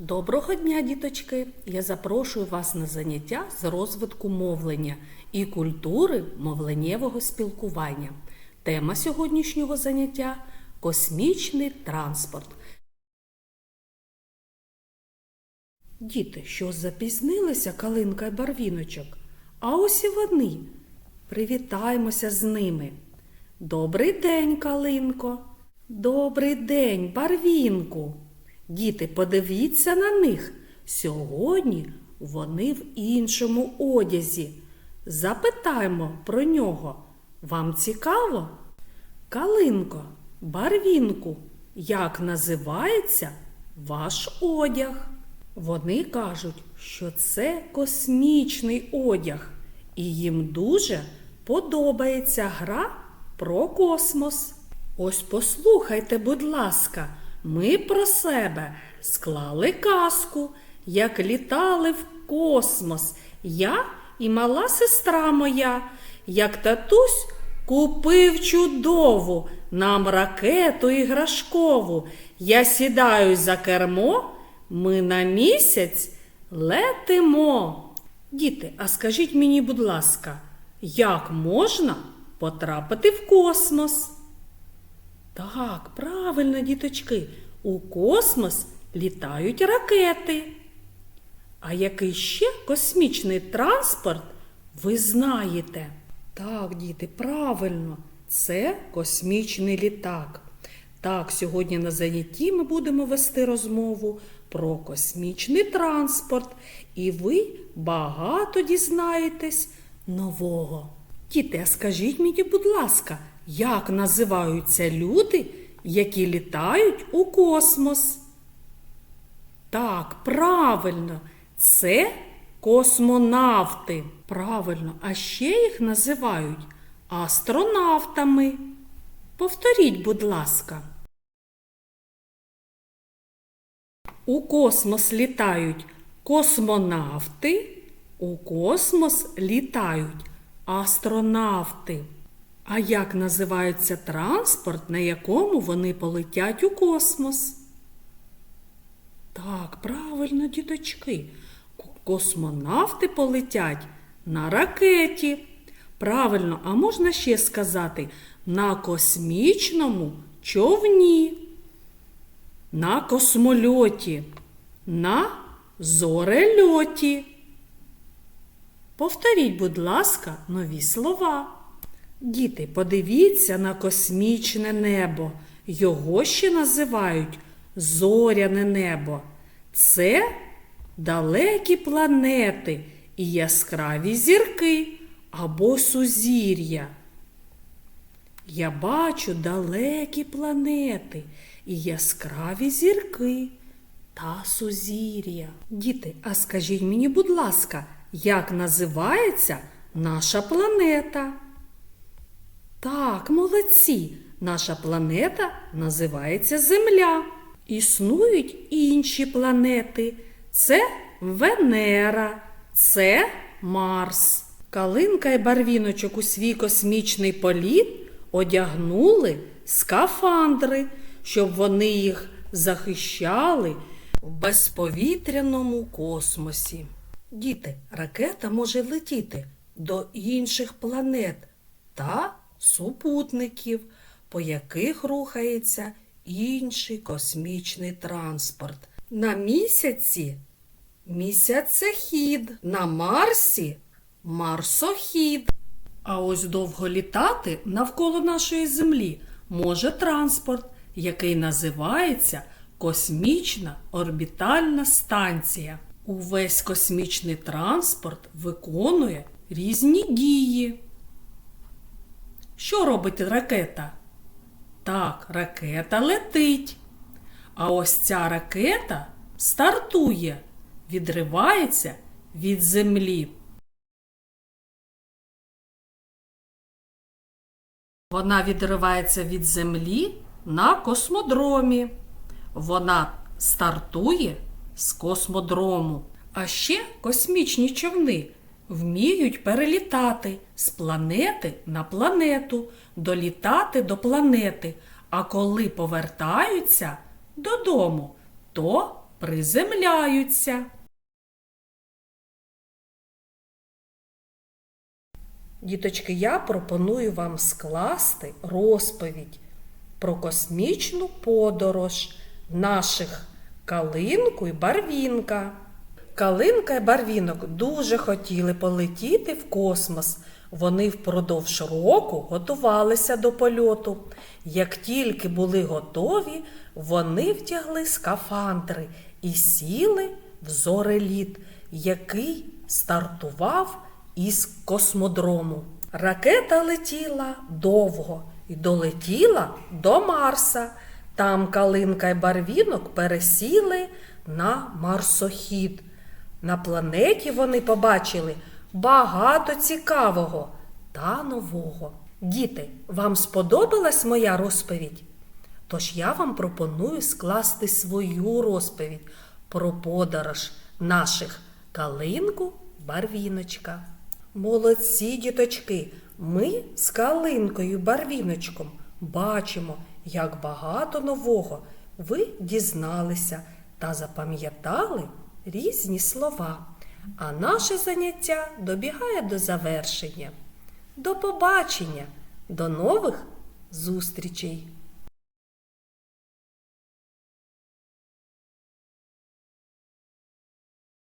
Доброго дня, діточки! Я запрошую вас на заняття з розвитку мовлення і культури мовленнєвого спілкування. Тема сьогоднішнього заняття космічний транспорт. Діти, що запізнилися калинка й барвіночок? А ось і вони. Привітаємося з ними. Добрий день, калинко. Добрий день, барвінку. Діти, подивіться на них. Сьогодні вони в іншому одязі. Запитаймо про нього. Вам цікаво? Калинко, барвінку, як називається ваш одяг? Вони кажуть, що це космічний одяг, і їм дуже подобається гра про космос. Ось послухайте, будь ласка, ми про себе склали казку, як літали в космос. Я і мала сестра моя, як татусь купив чудову нам ракету іграшкову. Я сідаю за кермо, ми на місяць летимо. Діти, а скажіть мені, будь ласка, як можна потрапити в космос? Так, правильно, діточки, у космос літають ракети. А який ще космічний транспорт ви знаєте? Так, діти, правильно, це космічний літак. Так, сьогодні на занятті ми будемо вести розмову про космічний транспорт, і ви багато дізнаєтесь нового. Діти, а скажіть мені, будь ласка, як називаються люди, які літають у космос? Так, правильно, це космонавти. Правильно, а ще їх називають астронавтами. Повторіть, будь ласка. У космос літають космонавти, у космос літають астронавти. А як називається транспорт, на якому вони полетять у космос? Так, правильно, діточки. Космонавти полетять на ракеті. Правильно, а можна ще сказати на космічному човні, на космольоті, на зорельоті. Повторіть, будь ласка, нові слова. Діти, подивіться на космічне небо. Його ще називають зоряне небо. Це далекі планети і яскраві зірки або сузір'я. Я бачу далекі планети і яскраві зірки та сузір'я. Діти, а скажіть мені, будь ласка, як називається наша планета? Так, молодці. Наша планета називається Земля. Існують інші планети. Це Венера, це Марс. Калинка і барвіночок у свій космічний політ одягнули скафандри, щоб вони їх захищали в безповітряному космосі. Діти, ракета може летіти до інших планет та супутників, по яких рухається інший космічний транспорт. На місяці місяцехід, на Марсі марсохід. А ось довго літати навколо нашої Землі може транспорт, який називається космічна орбітальна станція. Увесь космічний транспорт виконує різні дії. Що робить ракета? Так, ракета летить. А ось ця ракета стартує, відривається від землі. Вона відривається від землі на космодромі. Вона стартує з космодрому. А ще космічні човни вміють перелітати з планети на планету, долітати до планети. А коли повертаються додому, то приземляються. Діточки, я пропоную вам скласти розповідь про космічну подорож наших Калинку і Барвінка. Калинка і Барвінок дуже хотіли полетіти в космос. Вони впродовж року готувалися до польоту. Як тільки були готові, вони втягли скафандри і сіли в зореліт, який стартував із космодрому. Ракета летіла довго і долетіла до Марса. Там калинка й барвінок пересіли на марсохід. На планеті вони побачили багато цікавого та нового. Діти, вам сподобалась моя розповідь? Тож я вам пропоную скласти свою розповідь про подорож наших калинку барвіночка. Молодці, діточки, ми з калинкою барвіночком бачимо, як багато нового ви дізналися та запам'ятали різні слова. А наше заняття добігає до завершення. До побачення, до нових зустрічей!